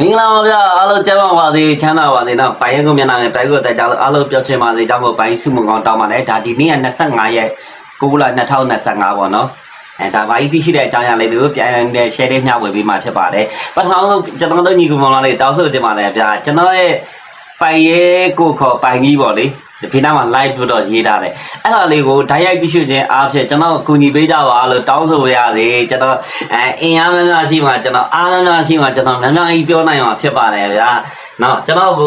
မင်္ဂလာပါဗျာအားလုံးကျမ်းပါပါစေချမ်းသာပါစေနော်ပိုင်ရဲကိုမျက်နှာနဲ့တိုက်ကိုတက်ကြအားလုံးပြောချင်ပါစေကြောင်းကိုပိုင်စုမကောင်းတောင်းပါတယ်ဒါဒီနေ့က25ရက်9လ2025ပေါ့နော်အဲဒါဘာကြီးသိရှိတဲ့အကြောင်းအရာလေးတွေကိုပြန်တဲ့ share လေးမျှဝေပေးမှာဖြစ်ပါတယ်ပထမဆုံးကျွန်တော်တို့ညီကောင်မောင်လေးတောင်းဆိုချင်ပါတယ်ဗျာကျွန်တော်ရဲ့ပိုင်ရဲကိုခေါ်ပိုင်ကြီးပေါ့လေ ဒီဖိနာမှာ live ပြီးတော့ရေးထားတယ်အဲ့ဒါလေးကိုဓာတ်ရိုက်ကြည့်ရှုခြင်းအားဖြင့်ကျွန်တော်ကူညီပေးကြပါလို့တောင်းဆိုရစေကျွန်တော်အဲအင်အားများများရှိမှကျွန်တော်အားများများရှိမှကျွန်တော်များများကြီးပြောနိုင်မှာဖြစ်ပါတယ်ဗျာနော်ကျွန်တော်က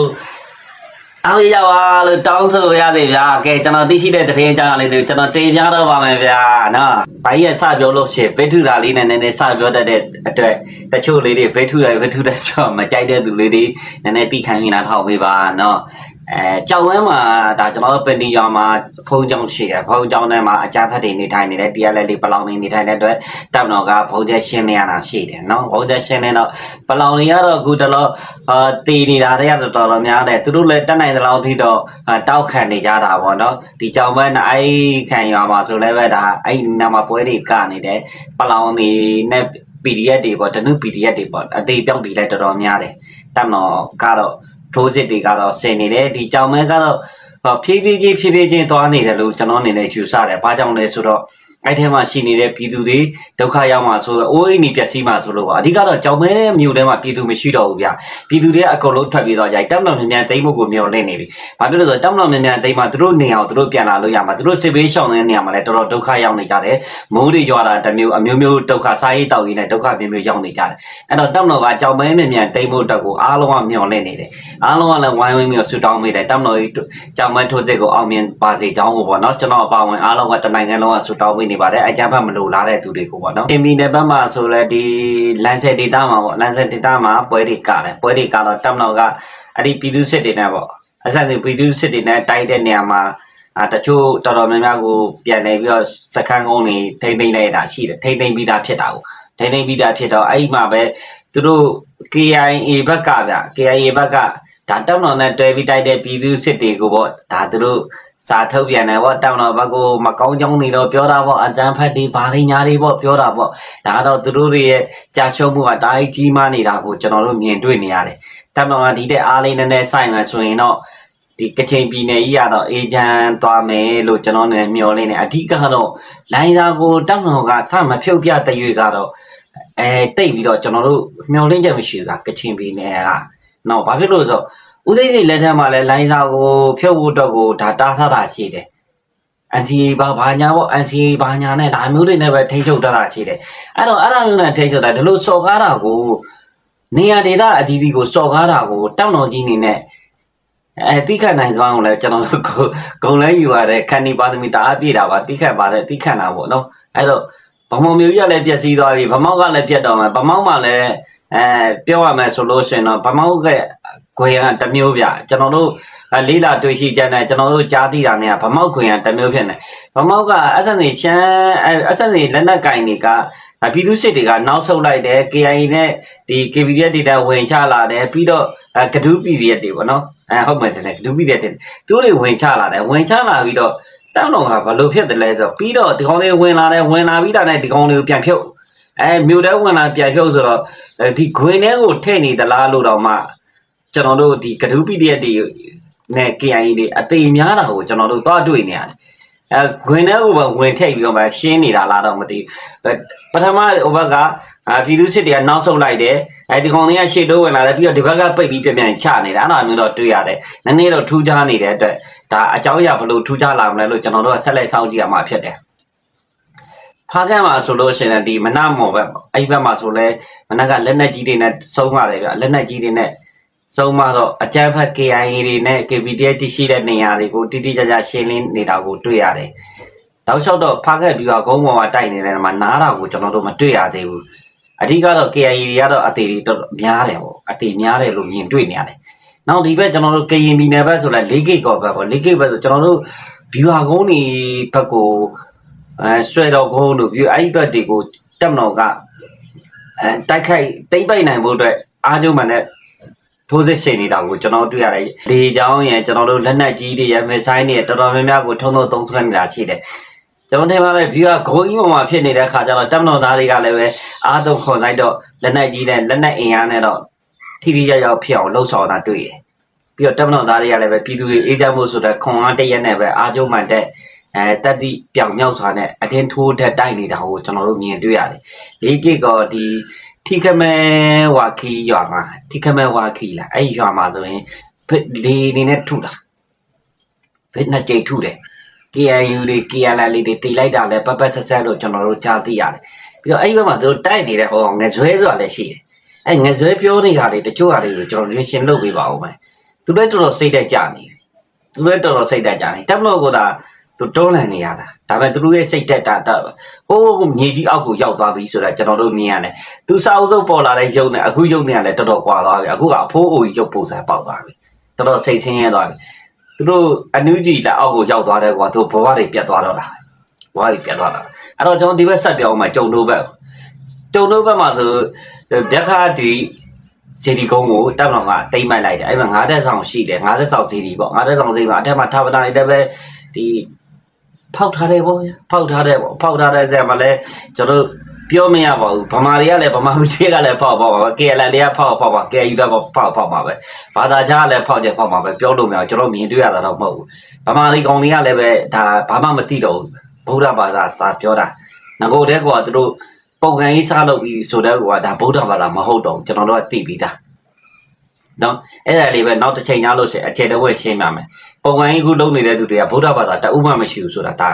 အားရပါလို့တောင်းဆိုရစေဗျာကဲကျွန်တော်သိရှိတဲ့သတင်းကြောင်းလေးတွေကျွန်တော်တင်ပြတော့ပါမယ်ဗျာနော်ဘာကြီးကစပြောလို့ရှိရင်ဗိထုတာလေးနဲ့နည်းနည်းစပြောတတ်တဲ့အတွက်တချို့လေးတွေဗိထုရဗိထုတဲ့ပြောမကြိုက်တဲ့သူလေးတွေနည်းနည်းတိခံနေတာထောက်ပေးပါနော် အဲကြောက်ဝမ်းမှာဒါကျွန်တော်တို့ပင်တီရွာမှာဖုံးကြောင်ရှိတယ်ဖုံးကြောင်ထဲမှာအကြမ်းဖက်တွေနေထိုင်နေတယ်တရားလက်လေးပလောင်နေနေထိုင်တဲ့အတွက်တပ်တော်ကဖုံးချက်ရှင်းနေရတာရှိတယ်နော်ဖုံးချက်ရှင်းနေတော့ပလောင်တွေကတော့အခုတလောအာတည်နေတာတွေကတော်တော်များတယ်သူတို့လည်းတက်နိုင်တဲ့လောက်ထိတော့အာတောက်ခံနေကြတာပေါ့နော်ဒီကြောင်ဘက်နဲ့အဲ့ခံရွာမှာဆိုလည်းပဲဒါအဲ့နာမှာပွဲတွေကနေတယ်ပလောင်တွေနဲ့ PDF တွေပေါ့တနု PDF တွေပေါ့အသေးပြောင်းတည်လည်းတော်တော်များတယ်တပ်တော်ကတော့ ထိုးစစ်တွေကတော့ဆင်နေတယ်ဒီကြောင်မဲကတော့ဟောဖြည်းဖြည်းချင်းဖြည်းဖြည်းချင်းသွားနေတယ်လို့ကျွန်တော်အနေနဲ့ယူဆတယ်။ဘာကြောင့်လဲဆိုတော့ အဲ့ထဲမှာရှိနေတဲ့ပြည်သူတွေဒုက္ခရောက်မှာဆိုတော့အိုးအိမ်ကြီးပျက်စီးမှာဆိုလို့ပါအဓိကတော့ကြောင်မဲတဲ့မြို့ထဲမှာပြည်သူမရှိတော့ဘူးဗျ။ပြည်သူတွေအကုန်လုံးထွက်ပြေးသွားကြ။တပ်မတော်မြန်မြန်တိမ့်ဖို့ကိုမျှော်လင့်နေပြီ။ဘာဖြစ်လို့လဲဆိုတော့တပ်မတော်မြန်မြန်တိမ့်မှာသူတို့နေအောင်သူတို့ပြန်လာလို့ရမှာသူတို့စစ်ဘေးရှောင်တဲ့နေရာမှာလည်းတော်တော်ဒုက္ခရောက်နေကြတယ်။မိုးတွေရွာတာတစ်မျိုးအမျိုးမျိုးဒုက္ခစားရေးတောက်ရေးနဲ့ဒုက္ခမျိုးမျိုးရောက်နေကြတယ်။အဲ့တော့တပ်မတော်ကကြောင်မဲမြန်မြန်တိမ့်ဖို့အတွက်ကိုအားလုံးကမျှော်လင့်နေတယ်။အားလုံးကလည်းဝိုင်းဝန်းပြီးဆူတောင်းမိတယ်တပ်မတော်ကြီးကြောင်မဲထိုးစစ်ကိုအောင်မြင်ပါစေကြောင်းကိုပေါ့နော်ကျွန်တော်အပါဝင်အားလုံးကတနိုင်ငံလုံးကဆူတောင်းမိနေပါတယ်အကြမ်းဖက်မလို့လားတဲ့သူတွေကိုပေါ့နော်တင်မီနယ်ဘက်မှာဆိုလဲဒီလန်ဆယ်ဒေတာမှာပေါ့လန်ဆယ်ဒေတာမှာပွဲတွေကတယ်ပွဲတွေကတော့တပ်မတော်ကအဲ့ဒီပြည်သူစစ်တွေနဲ့ပေါ့အဆက်စီပြည်သူစစ်တွေနဲ့တိုက်တဲ့နေရာမှာအာတချို့တော်တော်များများကိုပြန်နေပြီးတော့စခန်းကုန်းတွေထိမ့်သိမ့်လိုက်တာရှိတယ်ထိမ့်သိမ့်ပြီးသားဖြစ်တာကိုထိမ့်သိမ့်ပြီးသားဖြစ်တော့အဲ့ဒီမှာပဲသူတို့ KIA ဘက်ကဗျ KIA ဘက်ကဒါတောင်းတော်နဲ့တွဲပြီးတိုက်တဲ့ပြည်သူစစ်တွေကိုပေါ့ဒါသူတို့ စာထုတ်ပြန်တယ်ပေါ့တောင်းတော်ဘက်ကိုမကောင်းကြောင်းနေတော့ပြောတာပေါ့အကြမ်းဖက်တွေဘာတွေညာတွေပေါ့ပြောတာပေါ့ဒါကတော့သူတို့တွေရဲ့ကြာရှုံးမှုကတားကြီးမားနေတာကိုကျွန်တော်တို့မြင်တွေ့နေရတယ်တောင်းတော်ကဒီတဲ့အားလေးနည်းနည်းစိုက်မှဆိုရင်တော့ဒီကချင်ပြည်နယ်ကြီးကတော့အေဂျန်သွားမယ်လို့ကျွန်တော်လည်းမျှော်လင့်နေအဓိကတော့လိုင်းသာကိုတောင်းတော်ကစမဖြုတ်ပြတဲ့ရွေကတော့အဲတိတ်ပြီးတော့ကျွန်တော်တို့မျောလင်းချက်မရှိဘူးကကချင်ပြည်နယ်ကနော်ဘာဖြစ်လို့လဲဆိုတော့ ဦးသိန်းစိန်လက်ထက်မှာလည်းလိုင်းစာကိုဖြုတ်ဖို့တော့ကိုဒါတားထားတာရှိတယ် NCA ဘာဘာညာပေါ့ NCA ဘာညာနဲ့ဒါမျိုးတွေနဲ့ပဲထိန်းချုပ်ထားတာရှိတယ်အဲ့တော့အဲ့ဒါမျိုးနဲ့ထိန်းချုပ်တာဒီလိုစော်ကားတာကိုနေရာဒေသအသီးသီးကိုစော်ကားတာကိုတောက်တော်ကြီးနေနဲ့အဲတိခတ်နိုင်စွမ်းကိုလည်းကျွန်တော်တို့ကိုဂုံလဲယူရတဲ့ခန္ဒီပါသမီတအားပြည့်တာပါတိခတ်ပါတယ်တိခတ်တာပေါ့နော်အဲ့တော့ဗမောင်မျိုးကြီးကလည်းပြက်စီးသွားပြီဗမောက်ကလည်းပြက်တော့မယ်ဗမောက်မှလည်းအဲပြောရမယ်ဆိုလို့ရှိရင်တော့ဗမောက်က ခွေရန်တစ်မျိုးပြကျွန်တော်တို့အဲလေးလာတွေ့ရှိကြတဲ့ကျွန်တော်တို့ကြားသိတာနဲ့ဗမောက်ခွေရန်တစ်မျိုးဖြစ်နေဗမောက်ကအဆက်နေရှမ်းအဲအဆက်နေလက်နက်ကင်တွေကပြည်သူစစ်တွေကနောက်ဆုတ်လိုက်တယ် KIA နဲ့ဒီ KVDF တွေတက်ဝင်ချလာတယ်ပြီးတော့အဲကဒူး PDF တွေပေါ့နော်အဲဟုတ်မယ်တဲ့ကဒူး PDF တွေသူတို့တွေဝင်ချလာတယ်ဝင်ချလာပြီးတော့တောင်းတော်ကဘလို့ဖြစ်တယ်လဲဆိုတော့ပြီးတော့ဒီကောင်လေးဝင်လာတယ်ဝင်လာပြီးတာနဲ့ဒီကောင်လေးကိုပြန်ဖြုတ်အဲမြို့ထဲဝင်လာပြန်ဖြုတ်ဆိုတော့ဒီဂွင်ထဲကိုထည့်နေသလားလို့တော့မှ ကျွန်တော်တို့ဒီကဒူး PDF တွေနဲ့ KIA တွေအသေးများတာကိုကျွန်တော်တို့သွားတွေ့နေရတယ်အဲဂွင်ထဲကိုပဲဝင်ထိတ်ပြီးတော့မှရှင်းနေတာလားတော့မသိဘူးပထမဟိုဘက်ကအာပြည်သူစစ်တွေကနောက်ဆုတ်လိုက်တယ်အဲဒီကောင်လေးကရှေ့တိုးဝင်လာတယ်ပြီးတော့ဒီဘက်ကပိတ်ပြီးပြန်ပြန်ချနေတာအဲ့လိုမျိုးတော့တွေ့ရတယ်နည်းနည်းတော့ထူးခြားနေတဲ့အတွက်ဒါအကြောင်းအရာဘလို့ထူးခြားလာမလဲလို့ကျွန်တော်တို့ကဆက်လက်စောင့်ကြည့်ရမှာဖြစ်တယ်။ဖားကန်းမှာဆိုလို့ရှိရင်ဒီမနမော်ဘက်အဲ့ဘက်မှာဆိုလဲမနကလက်နက်ကြီးတွေနဲ့စုံးပါတယ်ဗျလက်နက်ကြီးတွေနဲ့ စုံးမတော့အကြမ်းဖက် KIA တွေနဲ့ KVDF တရှိတဲ့နေရာတွေကိုတိတိကျကျရှင်းလင်းနေတာကိုတွေ့ရတယ်။တောက်လျှောက်တော့ဖားကန်းပြီးတော့ဂုံးပေါ်မှာတိုက်နေတဲ့မှာနားတာကိုကျွန်တော်တို့မတွေ့ရသေးဘူး။အဓိကတော့ KIA တွေကတော့အသေးတွေတော်များတယ်ပေါ့အသေးများတယ်လို့မြင်တွေ့နေရတယ်။နောက်ဒီဘက်ကျွန်တော်တို့ကရင်ပြည်နယ်ဘက်ဆိုလဲ၄ဂိတ်ကောဘက်ပေါ့၄ဂိတ်ဘက်ဆိုကျွန်တော်တို့ဘီဝါကုန်းနေဘက်ကိုအဲဆွဲတော်ကုန်းတို့ပြီးအဲ့ဒီဘက်တွေကိုတက်မတော်ကအဲတိုက်ခိုက်တိမ့်ပိုက်နိုင်ဖို့အတွက်အားကျုံမှန်တဲ့ ထိုးစစ်ရှင်နေတာကိုကျွန်တော်တွေ့ရတယ်။ဒီကြောင်းရယ်ကျွန်တော်တို့လက်နက်ကြီးတွေရယ်မစ်ဆိုင်းတွေတော်တော်များများကိုထုံထုံသုံးဆွဲနေတာရှိတယ်။ကျွန်တော်ထင်ပါတယ်ဘီဝါဂုံကြီးပေါ်မှာဖြစ်နေတဲ့ခါကျတော့တက်မတော်သားတွေကလည်းပဲအားသုံးခွန်လိုက်တော့လက်နက်ကြီးနဲ့လက်နက်အင်အားနဲ့တော့ထိထိရောက်ရောက်ဖြစ်အောင်လှုပ်ဆောင်တာတွေ့တယ်ပြီးတော့တပ်မတော်သားတွေကလည်းပဲပြည်သူတွေအေးချမ်းဖို့ဆိုတဲ့ခွန်အားတရက်နဲ့ပဲအားကျုံမှန်တဲ့အဲတက်တိပြောင်မြောက်စွာနဲ့အတင်းထိုးတဲ့တိုက်နေတာကိုကျွန်တော်တို့မြင်တွေ့ရတယ်လေးကိကောဒီ ထိခမဲဝါခီရွာမှာထိခမဲဝါခီလားအဲ့ဒီရွာမှာဆိုရင်ဖစ်လေနေနဲ့ထုတာဖစ်နှစ်ကြိမ်ထုတယ် KNU တွေ KNL တွေတီလိုက်တာလည်းပပဆက်ဆက်လို့ကျွန်တော်တို့ကြားသိရတယ်ပြီးတော့အဲ့ဒီဘက်မှာသူတို့တိုက်နေတဲ့ဟောငဇွဲဆိုတာလည်းရှိတယ်အဲ့ငဇွဲပြောနေတာတွေတချို့ဟာတွေကိုကျွန်တော်ရင်းရှင်းလုပ်ပေးပါဦးမယ်သူလည်းတော်တော်စိတ်တက်ကြနေပြီသူလည်းတော်တော်စိတ်တက်ကြနေတက်မလို့ကသာ သူတွန်းလှန်နေရတာဒါပေမဲ့သူတို့ရဲ့စိတ်တက်တာတော့ဟိုးမြေကြီးအောက်ကိုရောက်သွားပြီဆိုတာကျွန်တော်တို့မြင်ရတယ်သူစာအုပ်စုပ်ပေါ်လာတဲ့ရုပ်နဲ့အခုရုပ်နဲ့ကလည်းတော်တော်ကွာသွားပြီအခုကအဖိုးအိုကြီးရုပ်ပုံစံပေါက်သွားပြီတော်တော်စိတ်ဆင်းရဲသွားပြီသူတို့အနုကြီးလက်အောက်ကိုရောက်သွားတဲ့ကွာသူဘဝတွေပြတ်သွားတော့တာဘဝတွေပြတ်သွားတာအဲ့တော့ကျွန်တော်ဒီဘက်ဆက်ပြောင်းမှကြုံတို့ဘက်ကြုံတို့ဘက်မှာဆိုဗျက်ခါဒီစီဒီကုန်းကိုတက်တော်ကတိမ့်မိုက်လိုက်တယ်အဲ့မှာ90ဆောင်ရှိတယ်90ဆောင်စီဒီပေါ့90ဆောင်စီမှာအထက်မှာထာဝတာတွေပဲဒီ ဖောက်ထားတယ်ပေါ့ဗျာဖောက်ထားတယ်ပေါ့ဖောက်ထားတဲ့ဆက်မှာလဲကျွန်တော်ပြောမရပါဘူးဗမာတွေကလည်းဗမာပြည်ကလည်းဖောက်ပေါ့ပါ KLL တွေကဖောက်ဖောက်ပါ KU တွေကဖောက်ဖောက်ပါပဲဘာသာကြားလည်းဖောက်ချက်ဖောက်ပါပဲပြောလို့မရကျွန်တော်မြင်တွေ့ရတာတော့မဟုတ်ဘူးဗမာတွေကောင်တွေကလည်းပဲဒါဘာမှမသိတော့ဘူးဗုဒ္ဓဘာသာစာပြောတာငကိုတဲ့ကွာသူတို့ပုံကံကြီးစားလုပ်ပြီးဆိုတဲ့ကွာဒါဗုဒ္ဓဘာသာမဟုတ်တော့ဘူးကျွန်တော်တို့ကသိပြီးသား နော်အဲ့ဒါလေးပဲနောက်တစ်ချိန်ညလို့ရှိရင်အခြေတဝက်ရှင်းပါမယ်ပုံကံကြီးခုလုပ်နေတဲ့သူတွေကဗုဒ္ဓဘာသာတအုပ်မှမရှိဘူးဆိုတာဒါ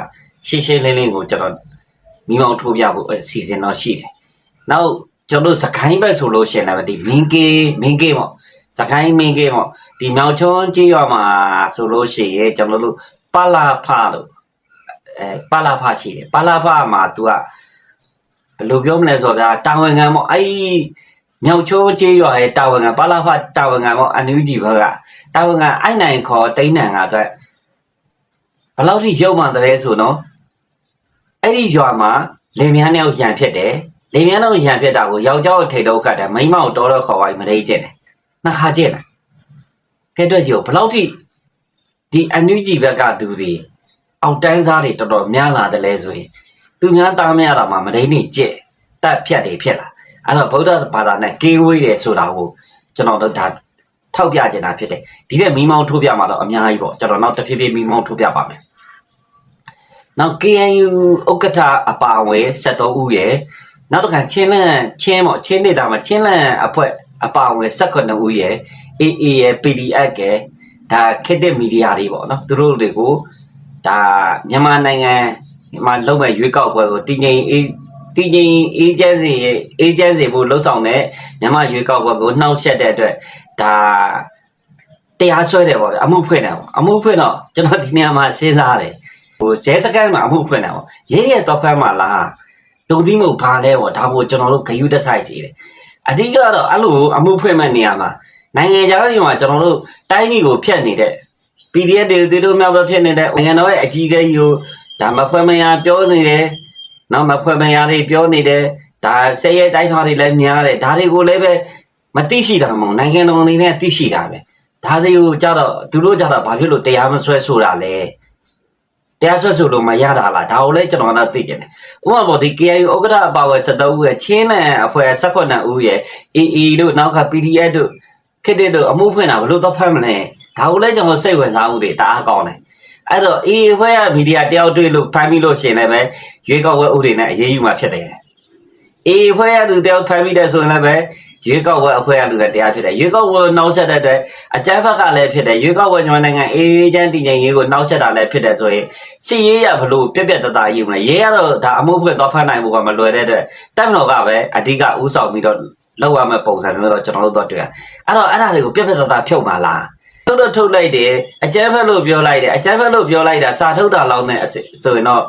ရှင်းရှင်းလင်းလင်းကိုကျွန်တော်မိမောင်းထိုးပြဖို့အစီအစဉ်တော့ရှိတယ်နောက်ကျွန်တော်တို့စကိုင်းဘက်ဆိုလို့ရှိရင်လည်းဒီမင်းကေးမင်းကေးပေါ့စကိုင်းမင်းကေးပေါ့ဒီမြောင်ချွန်းကြီးရွာမှာဆိုလို့ရှိရင်ကျွန်တော်တို့ပလာဖလို့အဲပလာဖရှိတယ်ပလာဖမှာ तू ကဘယ်လိုပြောမလဲဆိုတော့တာဝန်ခံပေါ့အဲ့ဒီ မြောက်ချိုးကြီးရွာရဲ့တာဝန်ခံပလာဖတာဝန်ခံပေါ့အန်ယူဂျီဘက်ကတာဝန်ခံအိုက်နိုင်ခေါ်တိန်းနံကအတွက်ဘယ်လောက်ထိရုပ်မှန်တယ်ဆိုတော့အဲ့ဒီရွာမှာလင်မြန်းနဲ့ရံဖြစ်တယ်လင်မြန်းနဲ့ရံဖြစ်တာကိုယောက်ျားကိုထိတ်တော့ခတ်တယ်မိန်းမကိုတော်တော့ခေါ်သွားပြီးမရိတ်ကျက်တယ်နှစ်ခါကျက်တယ်ကဲတော့ကြည့်ဘယ်လောက်ထိဒီအန်ယူဂျီဘက်ကသူတွေအောက်တိုင်းသားတွေတော်တော်များလာတယ်လဲဆိုရင်သူများတားမရတာမှမရိတ်နေကျက်တက်ဖြတ်တွေဖြစ်လာ အဲ့တော့ဗုဒ္ဓဘာသာနဲ့ကေးဝေးတယ်ဆိုတာကိုကျွန်တော်တို့ဒါထောက်ပြချင်တာဖြစ်တယ်ဒီတဲ့မီးမောင်းထိုးပြမှာတော့အများကြီးပေါ့ကျွန်တော်နောက်တစ်ဖြည်းဖြည်းမီးမောင်းထိုးပြပါမယ်နောက် KNU ဥက္ကဋ္ဌအပါအဝင်73ဦးရယ်နောက်တစ်ခါချင်းလန့်ချင်းပေါ့ချင်းနေတာမှာချင်းလန့်အဖွဲ့အပါအဝင်19ဦးရယ် AA ရယ် PDF ရယ်ဒါခေတ်သစ်မီဒီယာတွေပေါ့နော်သူတို့တွေကိုဒါမြန်မာနိုင်ငံမှာလုပ်မဲ့ရွေးကောက်ပွဲကိုတည်ငြိမ်အေး တည်ငြိမ်အေးချမ်းစီအေးချမ်းစီဖို့လှုံ့ဆော်တဲ့မြန်မာရွေးကောက်ပွဲကိုနှောက်ယှက်တဲ့အတွက်ဒါတရားစွဲတယ်ပေါ့ဗျအမှုဖွင့်တယ်ပေါ့အမှုဖွင့်တော့ကျွန်တော်ဒီနေရာမှာစဉ်းစားတယ်ဟိုရဲစခန်းမှာအမှုဖွင့်တယ်ပေါ့ရဲရဲတော့ဖမ်းမှာလားတုံသီးမဟုတ်ဘာလဲပေါ့ဒါကိုကျွန်တော်တို့ဂယုတက်ဆိုင်စီတယ်အဓိကတော့အဲ့လိုအမှုဖွင့်မဲ့နေရာမှာနိုင်ငံခြားပြည်မှာကျွန်တော်တို့တိုင်းပြည်ကိုဖျက်နေတဲ့ PDF တွေသူတို့မြောက်ပဲဖြစ်နေတဲ့နိုင်ငံတော်ရဲ့အကြီးအကဲကြီးကိုဒါမဖွင့်မရပြောနေတယ် နော်မဖွင့်မရတွေပြောနေတယ်ဒါဆက်ရဲတိုက်ထွားတွေလည်းများတယ်ဒါတွေကိုလည်းပဲမသိရှိတာမဟုတ်နိုင်ငံတော်အနေနဲ့သိရှိတာပဲဒါတွေကိုကြတော့သူတို့ကြတော့ဘာဖြစ်လို့တရားမဆွဲဆိုတာလဲတရားဆွဲဆိုလို့မရတာလားဒါကိုလည်းကျွန်တော်ကတော့သိကြတယ်ဥပမာပေါ့ဒီ KIU ဥက္ကဋ္ဌအပါအဝင်73ဦးရဲ့ချင်းနဲ့အဖွဲ့18ဦးရဲ့ AA တို့နောက်က PDF တို့ခစ်တဲ့တို့အမှုဖွင့်တာဘလို့တော့ဖမ်းမလဲဒါကိုလည်းကျွန်တော်စိတ်ဝင်စားမှုတွေတအားကောင်းတယ် အဲ့တော့ AA ဖွဲ့ရမီဒီယာတယောက်တွေ့လို့ဖမ်းပြီးလို့ရှင်လည်းပဲရွေးကောက်ပွဲဥပဒေနဲ့အရေးယူမှာဖြစ်တယ် AA ဖွဲ့ရသူတယောက်ဖမ်းပြီးတဲ့ဆိုရင်လည်းပဲရွေးကောက်ပွဲအဖွဲ့ရလူတွေတရားဖြစ်တယ်ရွေးကောက်ပွဲနောက်ဆက်တဲ့အတွက်အကြမ်းဖက်ကလည်းဖြစ်တယ်ရွေးကောက်ပွဲမြန်မာနိုင်ငံအေးချမ်းတည်ငြိမ်ရေးကိုနောက်ဆက်တာလည်းဖြစ်တယ်ဆိုရင်စီရေးရဘလို့ပြက်ပြက်တသားရေးမလဲရေးရတော့ဒါအမှုဖွင့်တော့ဖမ်းနိုင်ဖို့ကမလွယ်တဲ့အတွက်တက်မတော်ကပဲအဓိကဥဆောင်ပြီးတော့လောက်ရမယ့်ပုံစံမျိုးတော့ကျွန်တော်တို့တော့တွေ့ရအဲ့တော့အဲ့ဒါတွေကိုပြက်ပြက်တသားဖြုတ်မှလား ထုတ်တော့ထုတ်လိုက်တယ်အကျန်းဖက်လို့ပြောလိုက်တယ်အကျန်းဖက်လို့ပြောလိုက်တာစာထုတ်တာလောက်နဲ့ဆိုရင်တော့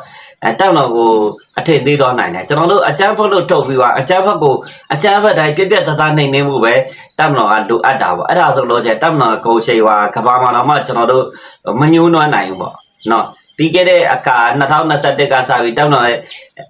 အဲတောက်တော့ကိုအထင်သေးတော့နိုင်တယ်ကျွန်တော်တို့အကျန်းဖက်လို့ထုတ်ပြီးတော့အကျန်းဖက်ကိုအကျန်းဖက်တိုင်းပြက်ပြက်တသားနိုင်နေမှုပဲတောက်တော့ကလိုအပ်တာပေါ့အဲ့ဒါဆိုလို့ကျတောက်တော့ကိုရှိွာကဘာမှာတော့မှကျွန်တော်တို့မညှိုးနွမ်းနိုင်ဘူးပေါ့နော်ပြီးခဲ့တဲ့အခါ2021ကစပြီးတောက်တော့ရဲ့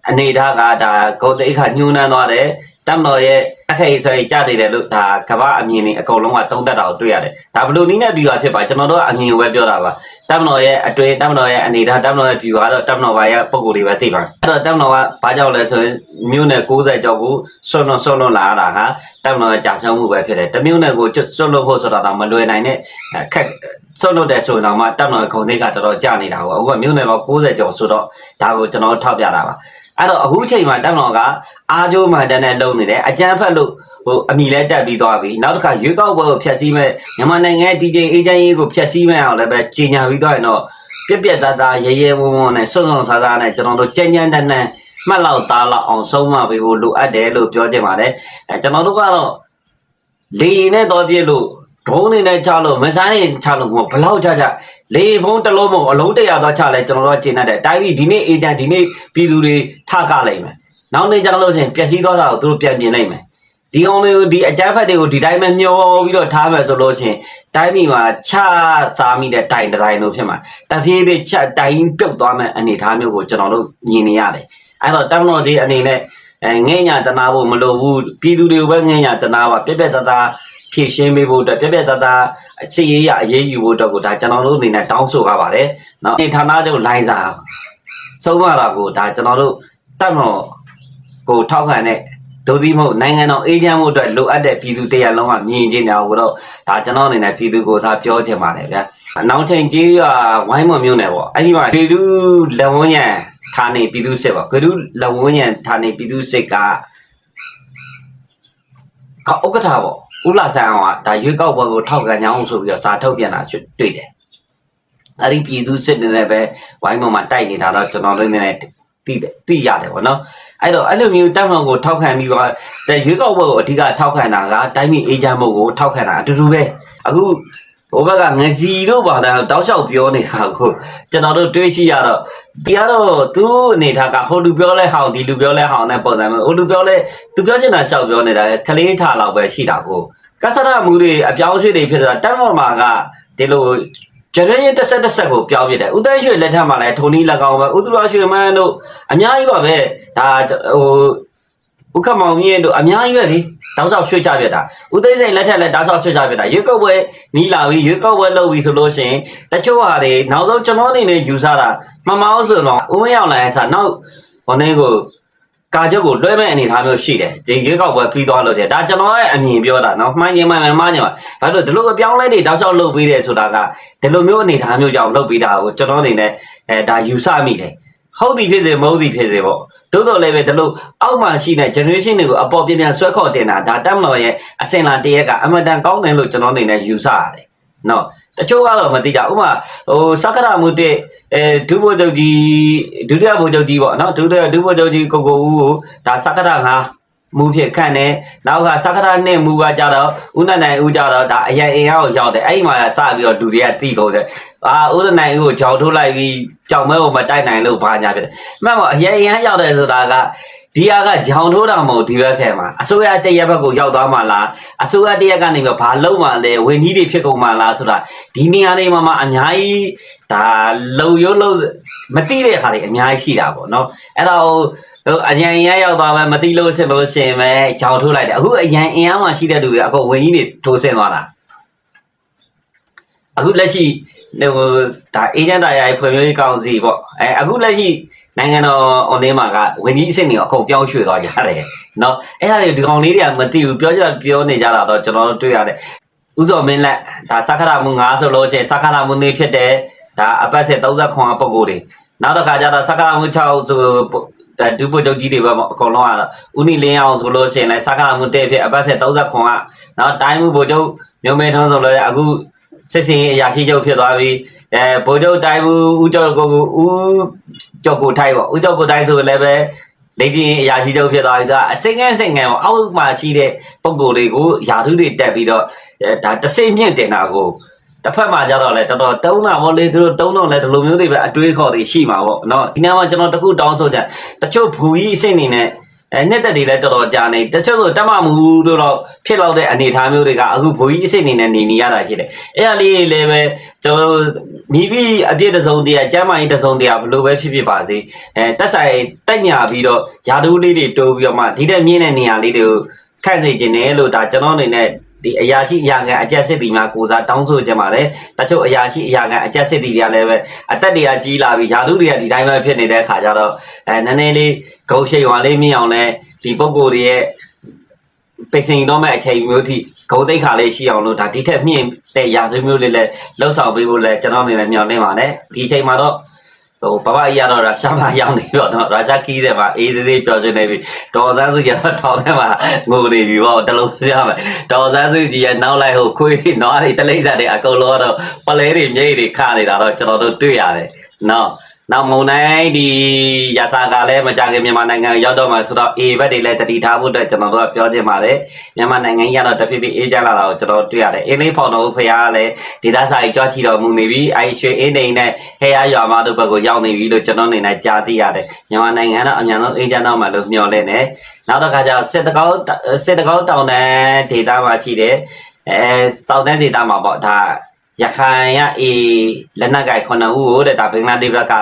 အနေထားကဒါဂုံတိတ်ခညှိုးနှမ်းသွားတယ်တောက်တော့ရဲ့ အခက်ဆိုရင်ကြားနေတယ်လို့ဒါကဘာအမြင်နေအကုန်လုံးကသုံးသက်တာကိုတွေ့ရတယ်ဒါဘလို့နည်းနဲ့ပြီးသွားဖြစ်ပါကျွန်တော်တို့ကအမြင်ကိုပဲပြောတာပါတပ်မတော်ရဲ့အတွင်းတပ်မတော်ရဲ့အနေထားတပ်မတော်ရဲ့ view ကတော့တပ်မတော်ဘာရဲ့ပုံကိုယ်တွေပဲသိပါအဲ့တော့တပ်မတော်ကဘာကြောင့်လဲဆိုရင်မြို့နယ်60ကျော်ကိုဆွတ်လွန်ဆွတ်လွန်လာတာဟာတပ်မတော်ရဲ့ကြာရှုံးမှုပဲဖြစ်တယ်တမြို့နယ်ကိုဆွတ်လွန်ဖို့ဆိုတာတော့မလွယ်နိုင်တဲ့ခက်ဆွတ်လွတ်တယ်ဆိုရင်တော့မှတပ်မတော်ရဲ့ခုံသိက္ခာတော်တော်ကျနေတာကိုအခုကမြို့နယ်ပေါင်း60ကျော်ဆိုတော့ဒါကိုကျွန်တော်ထောက်ပြတာပါ အဲ့တော့အခုချိန်မှာတပ်မတော်ကအားကျိုးမှန်တဲ့နဲ့လုံနေတယ်အကြမ်းဖက်လို့ဟိုအမိလဲတက်ပြီးသွားပြီနောက်တစ်ခါရွေးကောက်ပွဲကိုဖျက်ဆီးမဲ့မြန်မာနိုင်ငံရဲ့ DJ အေဂျင့်ရေးကိုဖျက်ဆီးမဲ့အောင်လည်းပဲကြီးညာပြီးသွားရင်တော့ပြက်ပြက်သားသားရဲရဲဝံ့ဝံ့နဲ့စွန့်စွန့်စားစားနဲ့ကျွန်တော်တို့ကြမ်းကြမ်းတမ်းတမ်းမှတ်လောက်သားလောက်အောင်ဆုံးမပေးဖို့လိုအပ်တယ်လို့ပြောချင်ပါတယ်အဲကျွန်တော်တို့ကတော့လေရင်နဲ့တော့ပြည့်လို့ဒုံးနေနဲ့ချလို့မဆိုင်နေချလို့ဘလောက်ချချ လေဖုံးတစ်လုံးမအလုံးတရာတော့ချလဲကျွန်တော်တို့ကကျင်တတ်တယ်တိုင်းပြည်ဒီနေ့အေဂျင့်ဒီနေ့ပြည်သူတွေထကလိုက်မယ်နောက်နေ့ကျတော့လို့ဆိုရင်ပျက်စီးသွားတာကိုသူတို့ပြန်ပြင်လိုက်မယ်ဒီအောင်လေးကိုဒီအကြမ်းဖက်တွေကိုဒီတိုင်းပဲမျောပြီးတော့ထားမယ်ဆိုလို့ရှိရင်တိုင်းပြည်မှာချစားမိတဲ့တိုင်တိုင်းလို့ဖြစ်မှာတဖြည်းဖြည်းချက်တိုင်ပြုတ်သွားမဲ့အနေအထားမျိုးကိုကျွန်တော်တို့မြင်နေရတယ်အဲ့တော့တမန်တော်ကြီးအနေနဲ့အဲငဲ့ညာတနာဖို့မလိုဘူးပြည်သူတွေကိုပဲငဲ့ညာတနာပါပြက်ပြက်တသား ဖြည့်ရှင်းပေးဖို့အတွက်ပြက်ပြက်သားသားအစီအရအရေးယူဖို့အတွက်ကိုဒါကျွန်တော်တို့အနေနဲ့တောင်းဆိုရပါတယ်။နော်ဌာနချုပ်လိုင်းစာဆုံးမတာကိုဒါကျွန်တော်တို့တတ်မတော်ကိုထောက်ခံတဲ့ဒုတိမဟုတ်နိုင်ငံတော်အေးချမ်းမှုအတွက်လိုအပ်တဲ့ပြည်သူတရားလုံးကမြင်ကျင်တာကိုတော့ဒါကျွန်တော်အနေနဲ့ပြည်သူကိုသာပြောချင်ပါတယ်ဗျာ။နောက်ချိန်ကြီးရဝိုင်းမမျိုးနယ်ပေါ့အဲ့ဒီမှာပြည်သူလက်ဝန်းရံဌာနေပြည်သူစစ်ပေါ့ပြည်သူလက်ဝန်းရံဌာနေပြည်သူစစ်ကဥက္ကဋ္ဌပေါ့ ဦးလာဆန်းအောင်ကဒါရွေးကောက်ပွဲကိုထောက်ခံကြအောင်ဆိုပြီးတော့စာထုတ်ပြန်တာတွေ့တယ်အဲ့ဒီပြည်သူစစ်နေနဲ့ပဲဝိုင်းမမှာတိုက်နေတာတော့ကျွန်တော်တို့နေသိသိရတယ်ပေါ့နော်အဲ့တော့အဲ့လိုမျိုးတောင်းဆောင်ကိုထောက်ခံပြီးတော့တဲ့ရွေးကောက်ပွဲကိုအဓိကထောက်ခံတာကတိုင်းပြည်အေဂျင့်မှုကိုထောက်ခံတာအတူတူပဲအခု ဟိုဘက်ကငစီတို့ပါတာတောက်လျှောက်ပြောနေတာကိုကျွန်တော်တို့တွေးရှိရတော့ဒီကတော့သူအနေထားကဟိုလူပြောလဲဟောင်းဒီလူပြောလဲဟောင်းနဲ့ပုံစံမျိုးဟိုလူပြောလဲသူပြောချင်တာရှောက်ပြောနေတာကလေးထားလောက်ပဲရှိတာကိုကဆရမှုတွေအပြောင်းအရွှေ့တွေဖြစ်တာတက်မော်မာကဒီလိုကျရင်းရင်တစ်ဆက်တစ်ဆက်ကိုပြောင်းပြတယ်ဥသိမ်းရွှေလက်ထက်မှာလည်းထုံနီး၎င်းပဲဥဒရာရွှေမန်းတို့အများကြီးပါပဲဒါဟို ဥက္ကမောင်မြင့်တို့အများကြီးပဲလေတောက်ဆောက်ရွှေ့ချပြတာဥသိမ်းစိန်လက်ထက်လည်းတောက်ဆောက်ရွှေ့ချပြတာရွေးကောက်ပွဲနီးလာပြီရွေးကောက်ပွဲလုပ်ပြီဆိုလို့ရှိရင်တချို့ဟာတွေနောက်ဆုံးကျွန်တော်အနေနဲ့ယူဆတာမမောင်းဆိုတော့ဦးမရောက်လာရင်ဆိုနောက်ဟိုနေ့ကိုကာချုပ်ကိုလွှဲမဲ့အနေအထားမျိုးရှိတယ်ဒီရွေးကောက်ပွဲပြီးသွားလို့တဲ့ဒါကျွန်တော်ရဲ့အမြင်ပြောတာနော်မှန်ချင်းမှန်မှန်မှန်ချင်းပါဘာလို့ဒီလိုအပြောင်းလဲတွေတောက်လျှောက်လုပ်ပေးတယ်ဆိုတာကဒီလိုမျိုးအနေအထားမျိုးကြောင့်လုပ်ပေးတာကိုကျွန်တော်အနေနဲ့အဲဒါယူဆမိတယ်ဟုတ်သည်ဖြစ်စေမဟုတ်သည်ဖြစ်စေပေါ့ သို့တော်လည်းပဲဒီလိုအောက်မှာရှိတဲ့ generation တွေကိုအပေါ်ပြန်ပြန်ဆွဲခေါ်တင်တာဒါတက်မတော်ရဲ့အစင်လာတရက်ကအမတန်ကောင်းတယ်လို့ကျွန်တော်အနေနဲ့ယူဆရတယ်နော်တချို့ကတော့မသိကြဥပမာဟိုစက္ကရမှုတဲ့အဲဒုဗိုလ်ချုပ်ကြီးဒုတိယဗိုလ်ချုပ်ကြီးပေါ့နော်ဒုတိယဒုဗိုလ်ချုပ်ကြီးကိုကိုဦးကိုဒါစက္ကရငါ မူဖြစ်ခန့်တယ်နောက်ကစက္ကရနဲ့မူကကြတော့ဦးနန္ဒန်ဦးကြတော့ဒါအရင်အင်အားကိုရောက်တယ်အဲ့ဒီမှာစပြီးတော့လူတွေကတီးကုန်တယ်အာဦးနန္ဒန်ဦးကိုကြောင်ထိုးလိုက်ပြီးကြောင်မဲကိုမတိုက်နိုင်လို့ဘာညာဖြစ်တယ်မှန်ပါအရင်အင်အားရောက်တယ်ဆိုတာကဒီဟာကဂျောင်ထိုးတာမဟုတ်ဒီဘက်ခဲမှာအစိုးရတရက်ဘက်ကိုရောက်သွားမှလားအစိုးရတရက်ကနေပြီးဘာလုံးမှလဲဝင်ကြီးတွေဖြစ်ကုန်မှလားဆိုတာဒီနေရာလေးမှာမှအများကြီးဒါလုံရုံးလို့မသိတဲ့အခါတွေအများကြီးရှိတာပေါ့နော်အဲ့တော့ဟို အရန်အင်အားရောက်သွားမှမသိလို့ဆင်လို့ရှင်ပဲဂျောင်ထိုးလိုက်တယ်အခုအရန်အင်အားမှရှိတဲ့လူတွေအခုဝင်ကြီးတွေထိုးဆင်းသွားတာအခုလက်ရှိဟိုဒါအေဂျင့်တာရိုင်ဖွံ့ဖြိုးရေးကောင်စီပေါ့အဲအခုလက်ရှိနိုင်ငံတော်အွန်လိုင်းမှာကဝင်ကြီးအစ်စ်တွေအကုန်ပြောင်းရွှေ့သွားကြတယ်เนาะအဲ့ဒါတွေဒီကောင်လေးတွေကမသိဘူးပြောကြပြောနေကြတာတော့ကျွန်တော်တို့တွေ့ရတယ်ဥစောမင်းလက်ဒါစက္ကရမှု9ဆိုလို့ရှိရင်စက္ကရမှုနေဖြစ်တယ်ဒါအပတ်ဆက်39ခွန်ပုံကိုယ်တွေနောက်တစ်ခါကျတော့စက္ကရမှု6ဆို ဒါဒုပုတ်ချုပ်ကြီးတွေပဲပေါ့အကုန်လုံးကတော့ဥနီလင်းအောင်ဆိုလို့ရှိရင်လည်းစက္ကရမှုတဲ့ဖြစ်အပတ်ဆက်39ခွန်ကနောက်တိုင်းမှုပုတ်ချုပ်မျိုးမဲထုံးဆိုလို့အခုစစ်စင်အရာရှိချုပ်ဖြစ်သွားပြီအဲဗိုလ်ချုပ်တိုင်းမှုဦးကျော်ကိုကိုဦးကျော်ကိုထိုက်ပေါ့ဦးကျော်ကိုထိုက်ဆိုလည်းပဲလေ့ကျင့်အရာရှိချုပ်ဖြစ်သွားပြီသူကအစိမ့်ငယ်စိမ့်ငယ်ပေါ့အောက်မှာရှိတဲ့ပုံကိုယ်တွေကိုယာထုတွေတက်ပြီးတော့ဒါတစိမ့်မြင့်တင်တာကို တစ်ဖက်မှာကြတော့လေတော်တော်တုံးတာပေါ့လေသူတို့တုံးတော့လေဒီလိုမျိုးတွေပဲအတွေးခေါ်တွေရှိမှာပေါ့နော်ဒီနေ့မှကျွန်တော်တခုတောင်းဆိုကြတချို့ဘူကြီးအဆင့်နေနဲ့အဲညက်တက်တွေလည်းတော်တော်ကြာနေတချို့ဆိုတမမှုတို့တော့ဖြစ်လောက်တဲ့အနေအထားမျိုးတွေကအခုဘူကြီးအဆင့်နေနဲ့နေနေရတာရှိတယ်အဲ့ဒါလေးလည်းပဲကျွန်တော်မိမိအပြစ်တစ်စုံတရာကျမ်းမာရေးတစ်စုံတရာဘလို့ပဲဖြစ်ဖြစ်ပါစေအဲတက်ဆိုင်တက်ညာပြီးတော့ယာတူးလေးတွေတိုးပြီးတော့မှဒီတဲ့မြင့်တဲ့နေရာလေးတွေကိုခန့်နေခြင်းတယ်လို့ဒါကျွန်တော်အနေနဲ့ ဒီအရာရှိအရာခံအကြက်စစ်တီများကိုစားတောင်းဆိုကြပါတယ်တချို့အရာရှိအရာခံအကြက်စစ်တီတွေကလည်းပဲအသက်တွေကကြီးလာပြီးယာလူတွေကဒီတိုင်းပဲဖြစ်နေတဲ့အခါကျတော့အဲနည်းနည်းလေးဂုံရှိန်ဝါလေးမြင်အောင်လဲဒီပုံကိုယ်တွေရဲ့ပိတ်စင်တော့မဲ့အချိန်မျိုးထိဂုံသိက္ခာလေးရှိအောင်လို့ဒါဒီထက်မြင့်တဲ့ရာသမျိုးလေးလည်းလှုပ်ဆောင်ပေးဖို့လည်းကျွန်တော်အနေနဲ့မျှော်လင့်ပါတယ်ဒီအချိန်မှာတော့ ဟိုဘဘအကြီးကတော့ဒါရှာမရောက်နေတော့တော့ရာဇကီးတဲ့မှာအေးသေးသေးပြောချင်နေပြီဒေါ်စန်းစုကြီးကတော့ထောင်ထဲမှာငိုနေပြီပေါ့တလုံးရမယ်ဒေါ်စန်းစုကြီးရဲ့နောက်လိုက်ဟိုခွေးတွေနွားတွေတလိမ့်စားတွေအကုန်လုံးတော့ပလဲတွေမြိတ်တွေခနေတာတော့ကျွန်တော်တို့တွေ့ရတယ်နော် နောက်မုံတိုင်းဒီရသကလည်းမကြခင်မြန်မာနိုင်ငံရောက်တော့မှဆိုတော့အေဘက်တွေလည်းတတိထားဖို့အတွက်ကျွန်တော်တို့ကပြောချင်ပါတယ်မြန်မာနိုင်ငံကြီးကတော့တဖြည်းဖြည်းအေးချမ်းလာတာကိုကျွန်တော်တွေ့ရတယ်အင်းလေးဖောင်တော်ဖရားကလည်းဒေသစာကြီးကြွချီတော်မူနေပြီအဲရွှေအင်းနေနဲ့ဟဲရရွာမတို့ဘက်ကိုရောက်နေပြီလို့ကျွန်တော်အနေနဲ့ကြားသိရတယ်မြန်မာနိုင်ငံတော့အများဆုံးအေးချမ်းတော့မှလို့မျှော်လင့်နေနောက်တော့ခါကျစစ်တကောက်စစ်တကောက်တောင်တန်းဒေသမှာရှိတယ်အဲစောက်တန်းဒေသမှာပေါ့ဒါ ရခိုင်ရအေလက်နက်ကင်ခုနှစ်ဦးကိုတဲ့ဒါဘင်္ဂလားဒေ့ရှ်ဘက်က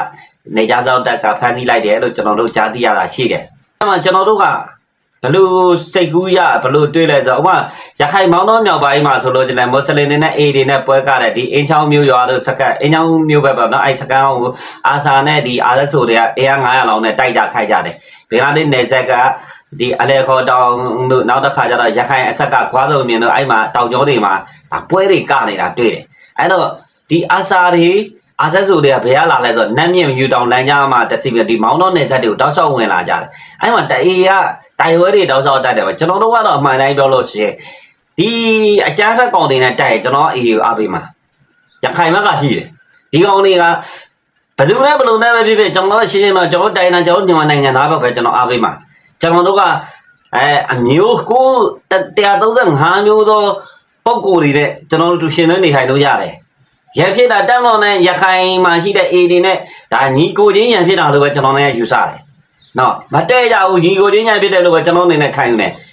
နေကြတော့တက်ကဖမ်းဆီးလိုက်တယ်လို့ကျွန်တော်တို့ကြားသိရတာရှိတယ်အဲမှာကျွန်တော်တို့ကဘလို့စိတ်ကူးရဘလို့တွေးလဲဆိုတော့ဥပမာရခိုင်မောင်းတော်မြောက်ပိုင်းမှာဆိုလို့ကျလည်းမွတ်စလင်တွေနဲ့အေတွေနဲ့ပွဲကားတဲ့ဒီအင်းချောင်းမျိုးရွာတို့စကတ်အင်းချောင်းမျိုးပဲပေါ့နော်အဲစကတ်ကိုအာစာနဲ့ဒီအာရက်ဆိုတွေကအေး900လောက်နဲ့တိုက်ကြခိုက်ကြတယ်ဘင်္ဂလားဒေ့ရှ်နယ်စပ်ကဒီအလဲခေါ်တောင်တို့နောက်တစ်ခါကျတော့ရခိုင်အဆက်ကခွားစုံမြင်တို့အဲ့မှာတောင်ကျောတွေမှာဒါပွဲတွေကနေတာတွေ့တယ် အဲ့တော့ဒီအာစာတွေအာသက်ဆိုတွေကဘယ်ရလာလဲဆိုတော့နတ်မြင့်ယူတောင်လမ်းကြားမှာတက်စီပြီးဒီမောင်းတော့နယ်စပ်တွေကိုတောက်လျှောက်ဝင်လာကြတယ်အဲ့မှာတအေးကတိုင်ဝဲတွေတောက်လျှောက်တက်တယ်ပဲကျွန်တော်တို့ကတော့အမှန်တိုင်းပြောလို့ရှိရင်ဒီအကြမ်းဖက်ကောင်တွေနဲ့တိုက်ရင်ကျွန်တော်အေးကိုအားပေးမှာရခိုင်ဘက်ကရှိတယ်ဒီကောင်တွေကဘယ်သူနဲ့ဘယ်လိုနဲ့ပဲဖြစ်ဖြစ်ကျွန်တော်ရှင်းရှင်းတော့ကျွန်တော်တိုင်တာကျွန်တော်မြန်မာနိုင်ငံသားဘက်ပဲကျွန်တော်အားပေးမှာကျွန်တော်တို့ကအဲအမျိုးကို135မျိုးသော ပုံကိုယ်တွေနဲ့ကျွန်တော်တို့ရှင်နေနေထိုင်လို့ရတယ်ရန်ဖြစ်တာတက်မောင်နဲ့ရခိုင်မှာရှိတဲ့အေတွေနဲ့ဒါညီကိုချင်းရန်ဖြစ်တာလို့ပဲကျွန်တော်လည်းယူဆတယ်။နော်မတည့်ကြဘူးညီကိုချင်းရန်ဖြစ်တယ်လို့ပဲကျွန်တော်အနေနဲ့ခံယူတယ်။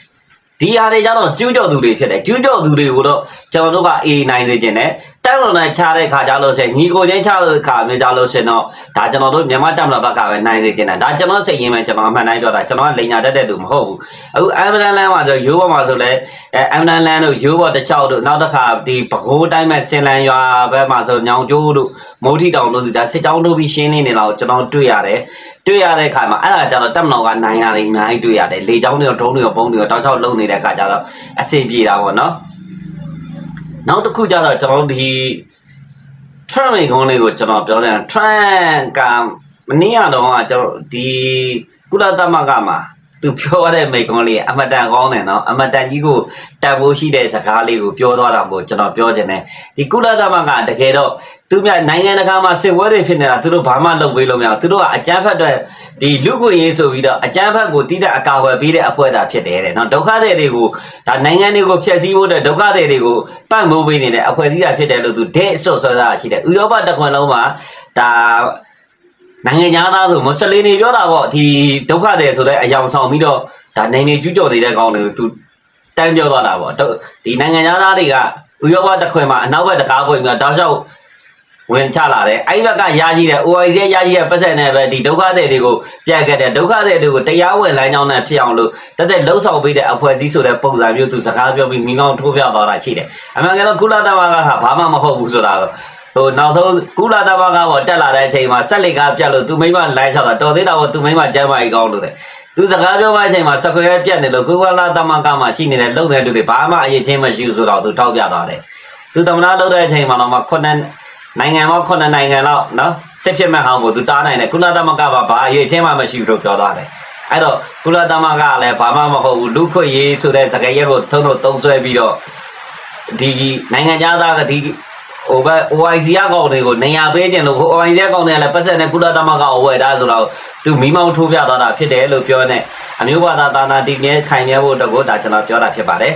ဒီဟာတွေကျတော့ကျူးကျော်သူတွေဖြစ်တယ်။ကျူးကျော်သူတွေကိုတော့ကျွန်တော်တို့ကအေနိုင်နေခြင်းနဲ့တက်မောင်နဲ့ချတဲ့ခါကြလို့ဆိုရင်ညီကိုချင်းချတဲ့ခါမျိုးကြလို့ဆိုရင်တော့ဒါကျွန်တော်တို့မြန်မာတက်မလာဘက်ကပဲနိုင်နေခြင်းနဲ့ဒါကျွန်တော်စိတ်ရင်းပဲကျွန်တော်အမှန်တိုင်းပြောတာကျွန်တော်ကလိန်ညာတတ်တဲ့သူမဟုတ်ဘူး။အခုအမ်ဘလန်လန်မှာဆိုရိုးပေါ်မှာဆိုလဲအဲအမ်ဘလန်လန်တို့ရိုးပေါ်တစ်ချောက်တို့နောက်တစ်ခါဒီပကိုးတိုင်းမဲ့စင်လန်ရွာဘက်မှာဆိုညောင်ကျိုးတို့မိုးထီတောင်တို့ဒါစစ်တောင်းတို့ပြီးရှင်းနေနေတာကိုကျွန်တော်တွေ့ရတယ် တွေ့ရတဲ့အခါမှာအဲ့ဒါကြတော့တက်မတော်ကနိုင်တာတွေအများကြီးတွေ့ရတယ်လေချောင်းတွေရောဒုံးတွေရောပုံးတွေရောတောက်ချောက်လုံနေတဲ့အခါကျတော့အဆင်ပြေတာပေါ့နော်နောက်တစ်ခုကျတော့ကျွန်တော်တို့ဒီ Trump မိကုန်းလေးကိုကျွန်တော်ပြောတယ် Trump ကမနေ့ကတော့ကကျွန်တော်ဒီကုလသမဂ္ဂမှာ သူပြောရတဲ့မိကုန်းလေးအမတန်ကောင်းတယ်နော်အမတန်ကြီးကိုတန်ဖိုးရှိတဲ့စကားလေးကိုပြောသွားတာကိုကျွန်တော်ပြောချင်တယ်ဒီကုလသမဂ္ဂတကယ်တော့သူများနိုင်ငံတကာမှာစစ်ပွဲတွေဖြစ်နေတာသူတို့ဘာမှလုပ်ပေးလို့မရဘူးသူတို့ကအကြမ်းဖက်တွေဒီလူ့ကိုရေးဆိုပြီးတော့အကြမ်းဖက်ကိုတိတဲ့အကာအကွယ်ပေးတဲ့အဖွဲ့သာဖြစ်တယ်တဲ့နော်ဒုက္ခသည်တွေကိုဒါနိုင်ငံတွေကိုဖျက်ဆီးဖို့တဲ့ဒုက္ခသည်တွေကိုပံ့ပိုးပေးနေတဲ့အဖွဲ့အစည်းသာဖြစ်တယ်လို့သူဒဲအဆော့ဆွဲတာရှိတယ်ဥရောပတစ်ခွင်လုံးမှာဒါ နိုင်ငံသားဆိုမွတ်စလင်တွေပြောတာပေါ့ဒီဒုက္ခတွေဆိုတဲ့အယောင်ဆောင်ပြီးတော့ဒါနိုင်နေကျူးကျော်နေတဲ့ကောင်တွေကိုသူတန်းပြောသွားတာပေါ့တော့ဒီနိုင်ငံသားတွေကဥရောပတစ်ခွင်မှာအနောက်ဘက်တကားပွင့်ပြီးတော့တောက်လျှောက်ဝင်ချလာတယ်အဲ့ဒီဘက်ကရာကြီးတဲ့ OIC ရာကြီးတဲ့ပတ်စံနဲ့ပဲဒီဒုက္ခတွေတွေကိုပြတ်ခဲ့တဲ့ဒုက္ခတွေတွေကိုတရားဝင်လမ်းကြောင်းနဲ့ဖြစ်အောင်လို့တက်တဲ့လှုပ်ဆောင်ပေးတဲ့အဖွဲ့အစည်းဆိုတဲ့ပုံစံမျိုးသူစကားပြောပြီးမိမောင်းထိုးပြသွားတာရှိတယ်အမှန်ကတော့ကုလသမဂ္ဂကဘာမှမဟုတ်ဘူးဆိုတာကို ဟိုနောက်ဆုံးကုလာသမဂ္ဂပေါ်တက်လာတဲ့အချိန်မှာဆက်လက်ကားပြတ်လို့သူမိမလိုင်းချတာတော်သေးတာပေါ့သူမိမကျမ်းမာကြီးကောင်းလို့တဲ့သူစကားပြောတဲ့အချိန်မှာစခွဲပြတ်နေလို့ကုလာသမဂ္ဂမှာရှိနေတဲ့လုံတဲ့လူတွေဘာမှအရေးချင်းမရှိဘူးဆိုတော့သူထောက်ပြသွားတယ်သူသမနာလုပ်တဲ့အချိန်မှာတော့မှခုနှစ်နိုင်ငံပေါင်းခုနှစ်နိုင်ငံလောက်နော်စစ်ဖြစ်မဲ့ဟောင်းကိုသူတားနိုင်တယ်ကုလာသမဂ္ဂကဘာအရေးချင်းမှမရှိဘူးလို့ပြောသွားတယ်အဲ့တော့ကုလသမဂ္ဂကလည်းဘာမှမဟုတ်ဘူးလူခွေရေးဆိုတဲ့စကားရက်ကိုထုံးထုံသုံးဆွဲပြီးတော့ဒီနိုင်ငံသားကဒီ ဟိုဘက် OIC ကကောင်တွေကိုနေရာပေးခြင်းလို့ OIC ကကောင်တွေကလည်းပတ်ဆက်နဲ့ကုလသမဂ္ဂကိုဝယ်တာဆိုတော့သူမိမောင်းထိုးပြသွားတာဖြစ်တယ်လို့ပြောနေအမျိုးဘာသာသာနာတည်မြဲခိုင်မြဲဖို့အတွက်ကိုဒါကျွန်တော်ပြောတာဖြစ်ပါတယ်